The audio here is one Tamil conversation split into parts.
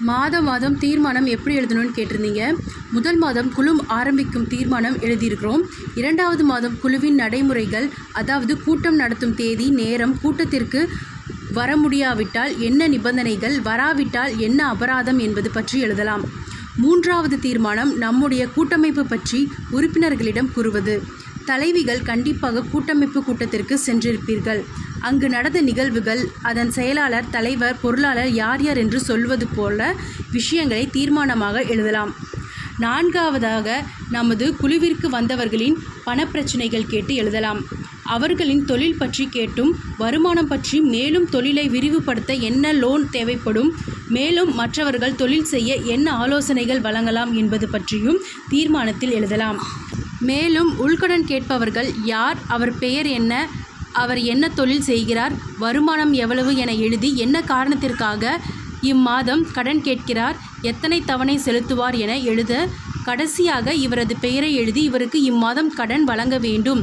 மாதம் மாதம் தீர்மானம் எப்படி எழுதணும்னு கேட்டிருந்தீங்க. முதல் மாதம் குழு ஆரம்பிக்கும் தீர்மானம் எழுதியிருக்கிறோம். இரண்டாவது மாதம் குழுவின் நடைமுறைகள் அதாவது கூட்டம் நடத்தும் தேதி நேரம் கூட்டத்திற்கு வர முடியாவிட்டால் என்ன நிபந்தனைகள் வராவிட்டால் என்ன அபராதம் என்பது பற்றி எழுதலாம். மூன்றாவது தீர்மானம் நம்முடைய கூட்டமைப்பு பற்றி உறுப்பினர்களிடம் கூறுவது. தலைவிகள் கண்டிப்பாக கூட்டமைப்பு கூட்டத்திற்கு சென்றிருப்பீர்கள். அங்கு நடந்த நிகழ்வுகள் அதன் செயலாளர் தலைவர் பொருளாளர் யார் யார் என்று சொல்வது போல விஷயங்களை தீர்மானமாக எழுதலாம். நான்காவதாக நமது குழுவிற்கு வந்தவர்களின் பணப்பிரச்சனைகள் கேட்டு எழுதலாம். அவர்களின் தொழில் பற்றி கேட்டும் வருமானம் பற்றி மேலும் தொழிலை விரிவுபடுத்த என்ன லோன் தேவைப்படும் மேலும் மற்றவர்கள் தொழில் செய்ய என்ன ஆலோசனைகள் வழங்கலாம் என்பது பற்றியும் தீர்மானத்தில் எழுதலாம். மேலும் உள்கடன் கேட்பவர்கள் யார் அவர் பெயர் என்ன அவர் என்ன தொழில் செய்கிறார் வருமானம் எவ்வளவு என எழுதி என்ன காரணத்திற்காக இம்மாதம் கடன் கேட்கிறார் எத்தனை தவணை செலுத்துவார் என எழுத கடைசியாக இவரது பெயரை எழுதி இவருக்கு இம்மாதம் கடன் வழங்க வேண்டும்.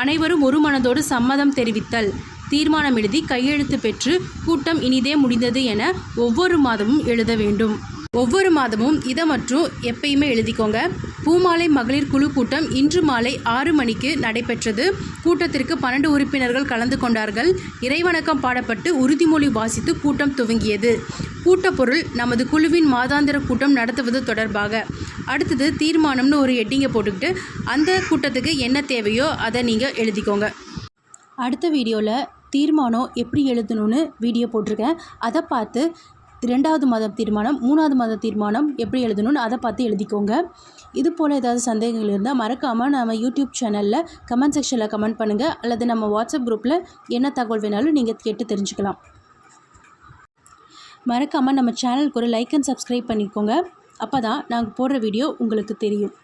அனைவரும் ஒரு மனதோடு சம்மதம் தெரிவித்தல். தீர்மானம் எழுதி கையெழுத்து பெற்று கூட்டம் இனிதே முடிந்தது என ஒவ்வொரு மாதமும் எழுத வேண்டும். ஒவ்வொரு மாதமும் இதை மற்றும் எப்பயுமே எழுதிக்கோங்க. பூமாலை மகளிர் குழு கூட்டம் இன்று மாலை ஆறு மணிக்கு நடைபெற்றது. கூட்டத்திற்கு பன்னெண்டு உறுப்பினர்கள் கலந்து கொண்டார்கள். இறைவணக்கம் பாடப்பட்டு உறுதிமொழி வாசித்து கூட்டம் துவங்கியது. கூட்டப்பொருள் நமது குழுவின் மாதாந்திர கூட்டம் நடத்துவது தொடர்பாக. அடுத்தது தீர்மானம்னு ஒரு ஹெட்டிங்கை போட்டுக்கிட்டு அந்த கூட்டத்துக்கு என்ன தேவையோ அதை நீங்கள் எழுதிக்கோங்க. அடுத்த வீடியோவில் தீர்மானம் எப்படி எழுதணும்னு வீடியோ போட்டிருக்கேன். அதை பார்த்து ரெண்டாவது மத தீர்மானம் மூணாவது மாத தீர்மானம் எப்படி எழுதணும்னு அதை பார்த்து எழுதிக்கோங்க. இது போல் ஏதாவது சந்தேகங்கள் இருந்தால் மறக்காமல் நம்ம யூடியூப் சேனலில் கமெண்ட் செக்ஷனில் கமெண்ட் பண்ணுங்கள் அல்லது நம்ம வாட்ஸ்அப் குரூப்பில் என்ன தகவல் வேணாலும் நீங்கள் கேட்டு தெரிஞ்சுக்கலாம். மறக்காமல் நம்ம சேனலுக்கு ஒரு லைக் அண்ட் சப்ஸ்கிரைப் பண்ணிக்கோங்க. அப்போ தான் நாங்கள் போடுற வீடியோ உங்களுக்கு தெரியும்.